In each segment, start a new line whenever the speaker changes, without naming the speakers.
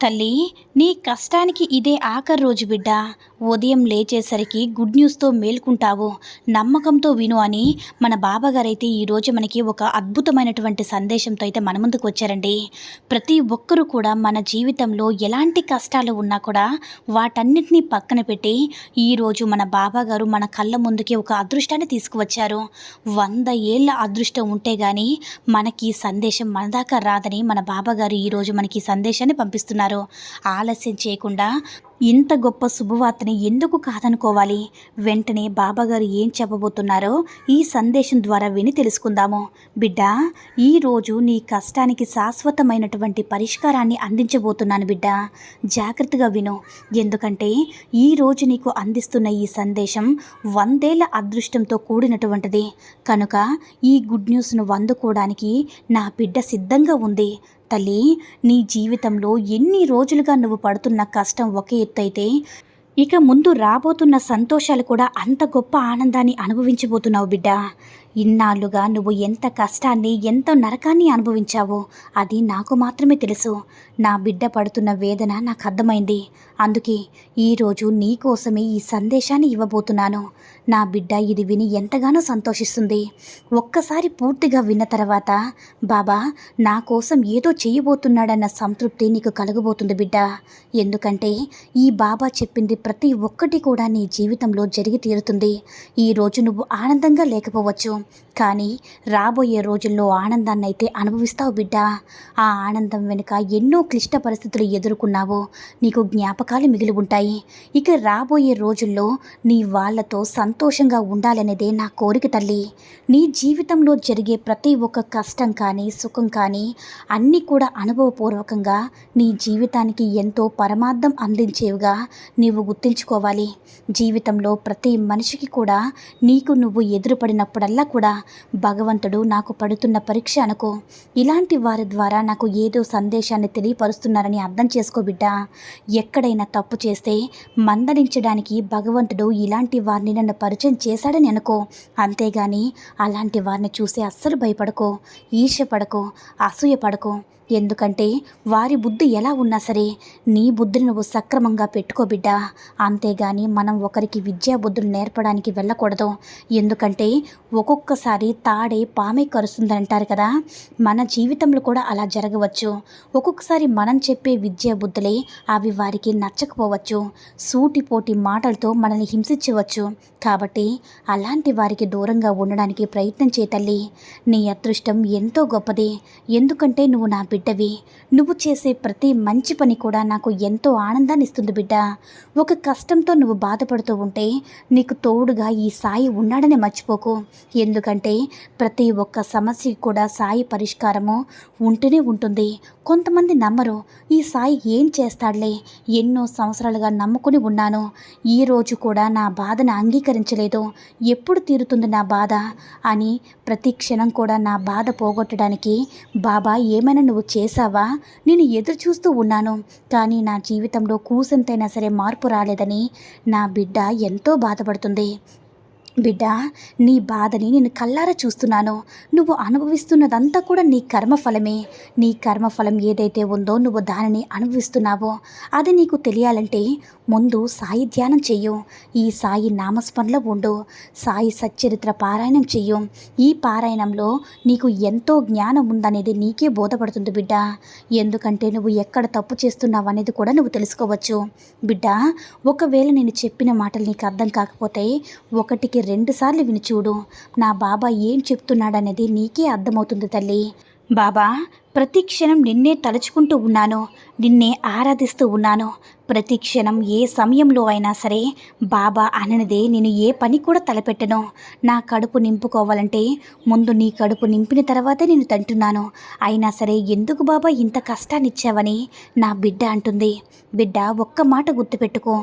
తల్లి నీ కష్టానికి ఇదే ఆఖరి రోజు బిడ్డ. ఉదయం లేచేసరికి గుడ్ న్యూస్తో మేల్కుంటావు. నమ్మకంతో విను అని మన బాబాగారైతే ఈరోజు మనకి ఒక అద్భుతమైనటువంటి సందేశంతో అయితే మన ముందుకు వచ్చారండి. ప్రతి ఒక్కరూ కూడా మన జీవితంలో ఎలాంటి కష్టాలు ఉన్నా కూడా వాటన్నిటినీ పక్కన పెట్టి ఈరోజు మన బాబాగారు మన కళ్ళ ముందుకి ఒక అదృష్టాన్ని తీసుకువచ్చారు. వంద ఏళ్ళ అదృష్టం ఉంటే కానీ మనకి సందేశం మన దాకా రాదని మన బాబాగారు ఈరోజు మనకి ఈ సందేశాన్ని పంపిస్తున్నారు. ఆలస్యం చేయకుండా ఇంత గొప్ప శుభవార్తని ఎందుకు కాదనుకోవాలి? వెంటనే బాబాగారు ఏం చెప్పబోతున్నారో ఈ సందేశం ద్వారా విని తెలుసుకుందాము. బిడ్డ ఈరోజు నీ కష్టానికి శాశ్వతమైనటువంటి పరిష్కారాన్ని అందించబోతున్నాను బిడ్డ. జాగ్రత్తగా విను. ఎందుకంటే ఈరోజు నీకు అందిస్తున్న ఈ సందేశం వందేళ్ళ అదృష్టంతో కూడినటువంటిది. కనుక ఈ గుడ్ న్యూస్ను అందుకోవడానికి నా బిడ్డ సిద్ధంగా ఉంది. తల్లి నీ జీవితంలో ఎన్ని రోజులుగా నువ్వు పడుతున్న కష్టం ఒక ఎత్తు అయితే ఇక ముందు రాబోతున్న సంతోషాలు కూడా అంత గొప్ప ఆనందాన్ని అనుభవించబోతున్నావు బిడ్డ. ఇన్నాళ్ళుగా నువ్వు ఎంత కష్టాన్ని ఎంత నరకాన్ని అనుభవించావో అది నాకు మాత్రమే తెలుసు. నా బిడ్డ పడుతున్న వేదన నాకు అర్థమైంది. అందుకే ఈరోజు నీ కోసమే ఈ సందేశాన్ని ఇవ్వబోతున్నాను. నా బిడ్డ ఇది విని ఎంతగానో సంతోషిస్తుంది. ఒక్కసారి పూర్తిగా విన్న తర్వాత బాబా నా కోసం ఏదో చేయబోతున్నాడన్న సంతృప్తి నీకు కలగబోతుంది బిడ్డ. ఎందుకంటే ఈ బాబా చెప్పింది ప్రతి ఒక్కటి కూడా నీ జీవితంలో జరిగి తీరుతుంది. ఈరోజు నువ్వు ఆనందంగా లేకపోవచ్చు. కానీ రాబోయే రోజుల్లో ఆనందాన్ని అయితే అనుభవిస్తావు బిడ్డ. ఆ ఆనందం వెనుక ఎన్నో క్లిష్ట పరిస్థితులు ఎదుర్కొన్నావు నీకు జ్ఞాపకాలు మిగిలి ఉంటాయి. ఇక రాబోయే రోజుల్లో నీ వాళ్ళతో సంతోషంగా ఉండాలనేదే నా కోరిక తల్లి. నీ జీవితంలో జరిగే ప్రతి ఒక్క కష్టం కానీ సుఖం కానీ అన్నీ కూడా అనుభవపూర్వకంగా నీ జీవితానికి ఎంతో పరమార్థం అందించేవిగా నీవు గుర్తుంచుకోవాలి. జీవితంలో ప్రతి మనిషికి కూడా నీకు నువ్వు ఎదురుపడినప్పుడల్లా కూడా భగవంతుడు నాకు పడుతున్న పరీక్ష అనుకో. ఇలాంటి వారి ద్వారా నాకు ఏదో సందేశాన్ని తెలియపరుస్తున్నారని అర్థం చేసుకో బిడ్డ. ఎక్కడైనా తప్పు చేస్తే మందలించడానికి భగవంతుడు ఇలాంటి వారిని నన్ను పరిచయం చేశాడని అనుకో. అంతేగాని అలాంటి వారిని చూసి అస్సలు భయపడకో. అసూయ అసూయపడకో ఎందుకంటే వారి బుద్ధి ఎలా ఉన్నా సరే నీ బుద్ధిని నువ్వు సక్రమంగా పెట్టుకోబిడ్డా అంతేగాని మనం ఒకరికి విద్యా బుద్ధులు నేర్పడానికి వెళ్ళకూడదు. ఎందుకంటే ఒక్కొక్కసారి తాడే పామే కరుస్తుంది అంటారు కదా. మన జీవితంలో కూడా అలా జరగవచ్చు. ఒక్కొక్కసారి మనం చెప్పే విద్యా బుద్ధులే అవి వారికి నచ్చకపోవచ్చు. సూటిపోటి మాటలతో మనల్ని హింసించవచ్చు. కాబట్టి అలాంటి వారికి దూరంగా ఉండడానికి ప్రయత్నం చేతల్లి నీ అదృష్టం ఎంతో గొప్పది. ఎందుకంటే నువ్వు నా బిడ్డవి నువ్వు చేసే ప్రతి మంచి పని కూడా నాకు ఎంతో ఆనందాన్ని ఇస్తుంది బిడ్డ. ఒక కష్టంతో నువ్వు బాధపడుతూ ఉంటే నీకు తోడుగా ఈ సాయి ఉన్నాడని మర్చిపోకు. ఎందుకంటే ప్రతి ఒక్క సమస్యకి కూడా సాయి పరిష్కారము ఉంటూనే ఉంటుంది. కొంతమంది నమ్మరు ఈ సాయి ఏం చేస్తాడులే? ఎన్నో సంవత్సరాలుగా నమ్ముకుని ఉన్నాను. ఈ రోజు కూడా నా బాధను అంగీకరించలేదు. ఎప్పుడు తీరుతుంది నా బాధ? అని ప్రతి క్షణం కూడా నా బాధ పోగొట్టడానికి బాబా ఏమైనా నువ్వు చేశావా? నేను ఎదురు చూస్తూ ఉన్నాను. కానీ నా జీవితంలో కూసంతైనా సరే మార్పు రాలేదని నా బిడ్డ ఎంతో బాధపడుతుంది. బిడ్డ నీ బాధని నేను కల్లారా చూస్తున్నాను. నువ్వు అనుభవిస్తున్నదంతా కూడా నీ కర్మఫలమే. నీ కర్మఫలం ఏదైతే ఉందో నువ్వు దానిని అనుభవిస్తున్నావో అది నీకు తెలియాలంటే ముందు సాయి ధ్యానం చెయ్యు. ఈ సాయి నామస్మరణలో ఉండు. సాయి సచ్చరిత్ర పారాయణం చెయ్యు. ఈ పారాయణంలో నీకు ఎంతో జ్ఞానం ఉందనేది నీకే బోధపడుతుంది బిడ్డ. ఎందుకంటే నువ్వు ఎక్కడ తప్పు చేస్తున్నావు అనేది కూడా నువ్వు తెలుసుకోవచ్చు. బిడ్డ ఒకవేళ నేను చెప్పిన మాటలు నీకు అర్థం కాకపోతే ఒకటికి రెండుసార్లు విని చూడు. నా బాబా ఏం చెప్తున్నాడనేది నీకే అర్థమవుతుంది తల్లి. బాబా ప్రతి క్షణం నిన్నే తలుచుకుంటూ ఉన్నాను. నిన్నే ఆరాధిస్తూ ఉన్నాను. ప్రతి క్షణం ఏ సమయంలో అయినా సరే బాబా అననిదే నేను ఏ పని కూడా తలపెట్టను. నా కడుపు నింపుకోవాలంటే ముందు నీ కడుపు నింపిన తర్వాతే నేను తంటున్నాను. అయినా సరే ఎందుకు బాబా ఇంత కష్టాన్ని ఇచ్చావని నా బిడ్డ అంటుంది. బిడ్డ ఒక్క మాట గుర్తుపెట్టుకో.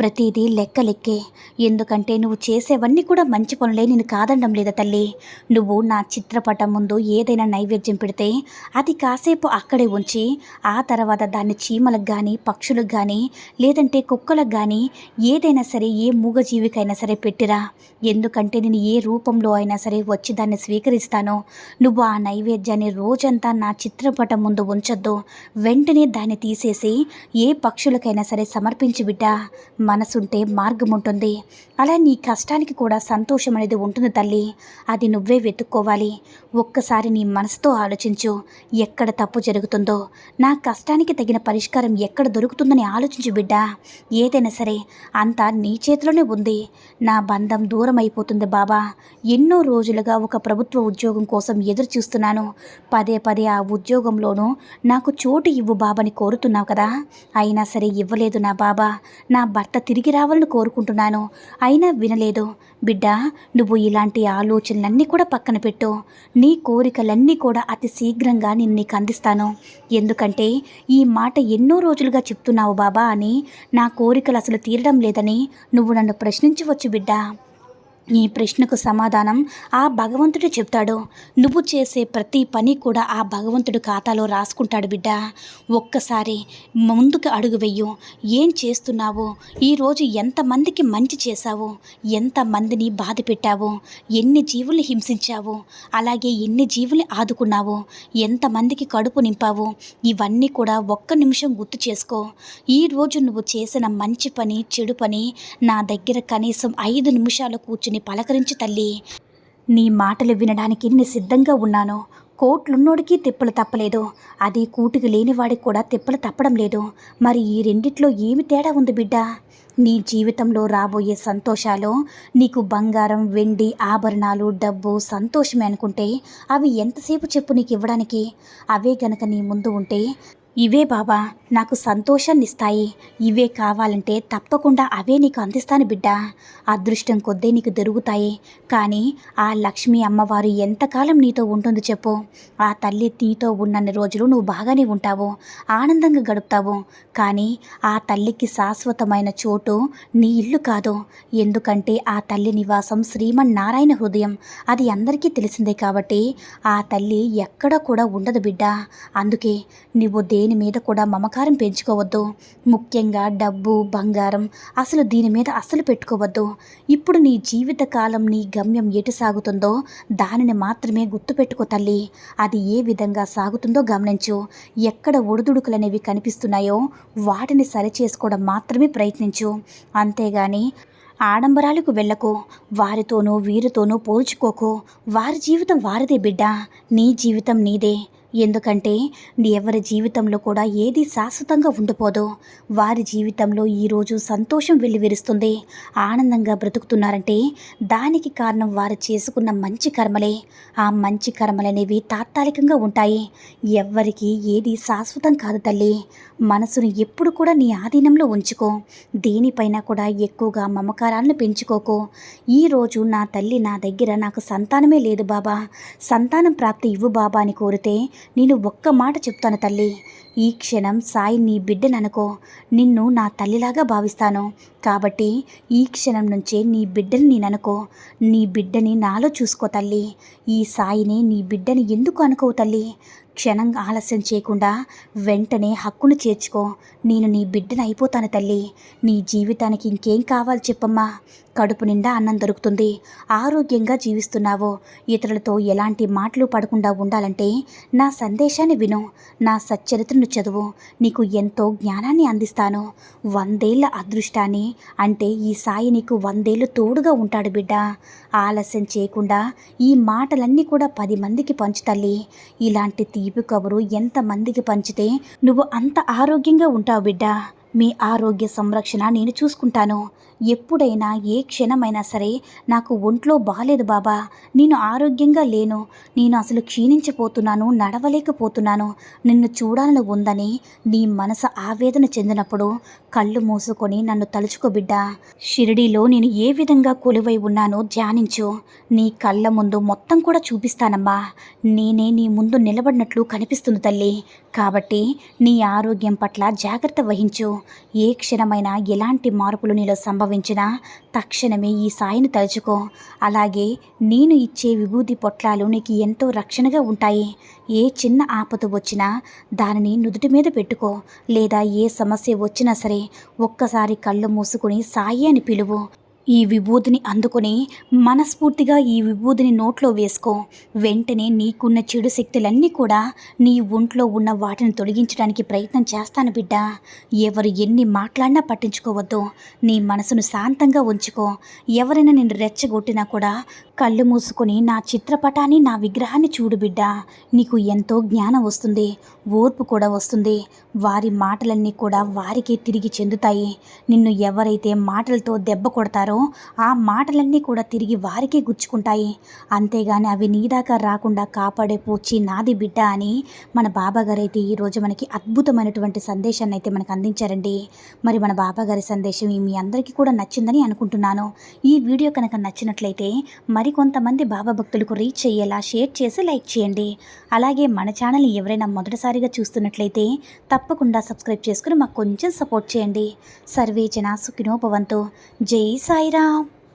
ప్రతిదీ లెక్క లెక్కే ఎందుకంటే నువ్వు చేసేవన్నీ కూడా మంచి పనులే నేను కాదనడం లేదా తల్లి. నువ్వు నా చిత్రపటం ముందు ఏదైనా నైవేద్యం పెడితే అది కాసేపు అక్కడే ఉంచి ఆ తర్వాత దాన్ని చీమలకు కానీ పక్షులకు కానీ లేదంటే కుక్కలకు కానీ ఏదైనా సరే ఏ మూగజీవికైనా సరే పెట్టిరా. ఎందుకంటే నేను ఏ రూపంలో అయినా సరే వచ్చి దాన్ని స్వీకరిస్తాను నువ్వు ఆ నైవేద్యాన్ని రోజంతా నా చిత్రపటం ముందు ఉంచొద్దు. వెంటనే దాన్ని తీసేసి ఏ పక్షులకైనా సరే సమర్పించి బిడ్డ. మనసుంటే మార్గం ఉంటుంది అలా నీ కష్టానికి కూడా సంతోషం అనేది ఉంటుంది తల్లి. అది నువ్వే వెతుక్కోవాలి. ఒక్కసారి నీ మనసుతో ఆలోచించు. ఎక్కడ తప్పు జరుగుతుందో. నా కష్టానికి తగిన తగిన పరిష్కారం ఎక్కడ దొరుకుతుందని ఆలోచించు బిడ్డ. ఏదైనా సరే అంతా నీ చేతిలోనే ఉంది. నా బంధం దూరం అయిపోతుంది బాబా. ఎన్నో రోజులుగా ఒక ప్రభుత్వ ఉద్యోగం కోసం ఎదురు చూస్తున్నాను పదే పదే ఆ ఉద్యోగంలోనూ నాకు చోటు ఇవ్వు బాబాని కోరుతున్నావు కదా. అయినా సరే ఇవ్వలేదు నా బాబా. నా భర్త తిరిగి రావాలని కోరుకుంటున్నాను. అయినా వినలేదు. బిడ్డ నువ్వు ఇలాంటి ఆలోచనలన్నీ కూడా పక్కన పెట్టు. నీ కోరికలన్నీ కూడా అతి శీఘ్రంగా నేను నీకు అందిస్తాను. ఎందుకంటే ఈ మాట ఎన్నో రోజులుగా చెప్తున్నావు బాబా అని నా కోరికలు అసలు తీరడం లేదని నువ్వు నన్ను ప్రశ్నించవచ్చు బిడ్డా. ఈ ప్రశ్నకు సమాధానం ఆ భగవంతుడు చెప్తాడు. నువ్వు చేసే ప్రతి పని కూడా ఆ భగవంతుడు ఖాతాలో రాసుకుంటాడు బిడ్డ. ఒక్కసారి ముందుకు అడుగు వెయ్యు ఏం చేస్తున్నావు? ఈరోజు ఎంతమందికి మంచి చేశావు? ఎంతమందిని బాధ పెట్టావు? ఎన్ని జీవులు హింసించావు? అలాగే ఎన్ని జీవులు ఆదుకున్నావు? ఎంతమందికి కడుపు నింపావు? ఇవన్నీ కూడా ఒక్క నిమిషం గుర్తు చేసుకో. ఈరోజు నువ్వు చేసిన మంచి పని చెడు పని నా దగ్గర కనీసం ఐదు నిమిషాలు కూర్చుని పలకరించి తల్లి నీ మాటలు వినడానికి నేను సిద్ధంగా ఉన్నాను. కోట్లున్నోడికి తిప్పలు తప్పలేదు. అది కూటికి లేనివాడికి కూడా తిప్పలు తప్పడం లేదు. మరి ఈ రెండిట్లో ఏమి తేడా ఉంది బిడ్డ? నీ జీవితంలో రాబోయే సంతోషాలు నీకు బంగారం వెండి ఆభరణాలు డబ్బు సంతోషమే అనుకుంటే అవి ఎంతసేపు చెప్పు నీకు ఇవ్వడానికి? అవే గనక నీ ముందు ఉంటే ఇవే బాబా నాకు సంతోషాన్నిస్తాయి. ఇవే కావాలంటే తప్పకుండా అవే నీకు అందిస్తాను బిడ్డ. అదృష్టం కొద్దే నీకు దొరుకుతాయి. కానీ ఆ లక్ష్మీ అమ్మవారు ఎంతకాలం నీతో ఉంటుంది చెప్పు. ఆ తల్లి నీతో ఉన్నన్ని రోజులు నువ్వు బాగానే ఉంటావు. ఆనందంగా గడుపుతావు. కానీ ఆ తల్లికి శాశ్వతమైన చోటు నీ ఇల్లు కాదు. ఎందుకంటే ఆ తల్లి నివాసం శ్రీమన్నారాయణ హృదయం. అది అందరికీ తెలిసిందే కాబట్టి ఆ తల్లి ఎక్కడ కూడా ఉండదు బిడ్డ. అందుకే నువ్వు దేని మీద కూడా మమకారం పెంచుకోవద్దు. ముఖ్యంగా డబ్బు బంగారం అసలు దీని మీద అస్సలు పెట్టుకోవద్దు. ఇప్పుడు నీ జీవితకాలం నీ గమ్యం ఎటు సాగుతుందో దానిని మాత్రమే గుర్తుపెట్టుకో తల్లి. అది ఏ విధంగా సాగుతుందో గమనించు. ఎక్కడ ఒడిదుడుకులనేవి కనిపిస్తున్నాయో వాటిని సరిచేసుకోవడం మాత్రమే ప్రయత్నించు. అంతేగాని ఆడంబరాలకు వెళ్ళకు. వారితోనూ వీరితోనూ పోల్చుకోకు. వారి జీవితం వారిదే బిడ్డ. నీ జీవితం నీదే. ఎందుకంటే ఎవరి జీవితంలో కూడా ఏది శాశ్వతంగా ఉండిపోదు వారి జీవితంలో ఈరోజు సంతోషం వెల్లివిరుస్తుంది. ఆనందంగా బ్రతుకుతున్నారంటే దానికి కారణం వారు చేసుకున్న మంచి కర్మలే. ఆ మంచి కర్మలనేవి తాత్కాలికంగా ఉంటాయి. ఎవ్వరికి ఏది శాశ్వతం కాదు తల్లి. మనసును ఎప్పుడు కూడా నీ ఆధీనంలో ఉంచుకో. దేనిపైన కూడా ఎక్కువగా మమకారాలను పెంచుకోకు. ఈరోజు నా తల్లి నా దగ్గర నాకు సంతానమే లేదు బాబా. సంతానం ప్రాప్తి ఇవ్వు బాబా అని కోరితే నేను ఒక్క మాట చెప్తాను తల్లి. ఈ క్షణం సాయి నీ బిడ్డననుకో. నిన్ను నా తల్లిలాగా భావిస్తాను. కాబట్టి ఈ క్షణం నుంచే నీ బిడ్డని నేను అనుకో నీ బిడ్డని నాలో చూసుకో తల్లి. ఈ సాయిని నీ బిడ్డని ఎందుకు అనుకోవు తల్లి? క్షణం ఆలస్యం చేయకుండా వెంటనే హక్కును చేర్చుకో. నేను నీ బిడ్డను అయిపోతాను తల్లి. నీ జీవితానికి ఇంకేం కావాలి చెప్పమ్మా. కడుపు నిండా అన్నం దొరుకుతుంది. ఆరోగ్యంగా జీవిస్తున్నావు. ఇతరులతో ఎలాంటి మాటలు పడకుండా ఉండాలంటే నా సందేశాన్ని విను. నా సచ్చరిత్రను చదువు. నీకు ఎంతో జ్ఞానాన్ని అందిస్తాను. వందేళ్ళ అదృష్టాన్ని అంటే ఈ సాయి నీకు వందేళ్ళు తోడుగా ఉంటాడు బిడ్డ. ఆలస్యం చేయకుండా ఈ మాటలన్నీ కూడా పది మందికి పంచు తల్లి. ఇలాంటి తీపి కబురు ఎంతమందికి పంచితే నువ్వు అంత ఆరోగ్యంగా ఉంటావు బిడ్డ. మీ ఆరోగ్య సంరక్షణ నేను చూసుకుంటాను. ఎప్పుడైనా ఏ క్షణమైనా సరే నాకు ఒంట్లో బాలేదు బాబా. నేను ఆరోగ్యంగా లేను. నేను అసలు క్షీణించిపోతున్నాను నడవలేకపోతున్నాను. నిన్ను చూడాలని ఉందని నీ మనసు ఆవేదన చెందినప్పుడు కళ్ళు మూసుకొని నన్ను తలుచుకోబిడ్డా షిరిడీలో నేను ఏ విధంగా కొలువై ఉన్నానో ధ్యానించు. నీ కళ్ళ ముందు మొత్తం కూడా చూపిస్తానమ్మా. నేనే నీ ముందు నిలబడినట్లు కనిపిస్తుంది తల్లి. కాబట్టి నీ ఆరోగ్యం పట్ల జాగ్రత్త వహించు. ఏ క్షణమైనా ఎలాంటి మార్పులు నీలో సంభవించినా తక్షణమే ఈ సాయిని తలుచుకో. అలాగే నేను ఇచ్చే విభూతి పొట్లాలు నీకు ఎంతో రక్షణగా ఉంటాయి. ఏ చిన్న ఆపద వచ్చినా దానిని నుదుటి మీద పెట్టుకో. లేదా ఏ సమస్య వచ్చినా సరే ఒక్కసారి కళ్ళు మూసుకుని సాయి అని పిలువు. ఈ విభూతిని అందుకొని మనస్ఫూర్తిగా ఈ విభూతిని నోట్లో వేసుకో. వెంటనే నీకున్న చెడు శక్తులన్నీ కూడా నీ ఒంట్లో ఉన్న వాటిని తొలగించడానికి ప్రయత్నం చేస్తాను బిడ్డ. ఎవరు ఎన్ని మాట్లాడినా పట్టించుకోవద్దు. నీ మనసును శాంతంగా ఉంచుకో. ఎవరైనా నిన్ను రెచ్చగొట్టినా కూడా కళ్ళు మూసుకొని నా చిత్రపటాన్ని నా విగ్రహాన్ని చూడు బిడ్డ. నీకు ఎంతో జ్ఞానం వస్తుంది. ఓర్పు కూడా వస్తుంది. వారి మాటలన్నీ కూడా వారికే తిరిగి చెందుతాయి. నిన్ను ఎవరైతే మాటలతో దెబ్బ కొడతారో ఆ మాటలన్నీ కూడా తిరిగి వారికే గుచ్చుకుంటాయి. అంతేగాని అవి నీ దాకా రాకుండా కాపాడే పూచి నాది బిడ్డ అని మన బాబాగారు అయితే ఈరోజు మనకి అద్భుతమైనటువంటి సందేశాన్ని అయితే మనకు అందించారండి. మరి మన బాబాగారి సందేశం మీ అందరికీ కూడా నచ్చిందని అనుకుంటున్నాను. ఈ వీడియో కనుక నచ్చినట్లయితే మరికొంతమంది బాబా భక్తులకు రీచ్ అయ్యేలా షేర్ చేసి లైక్ చేయండి. అలాగే మన ఛానల్ని ఎవరైనా మొదటిసారిగా చూస్తున్నట్లయితే తప్పకుండా సబ్స్క్రైబ్ చేసుకుని మాకు కొంచెం సపోర్ట్ చేయండి. సర్వేచన సుఖినోపవంతు జై సాయి సాయిరామ్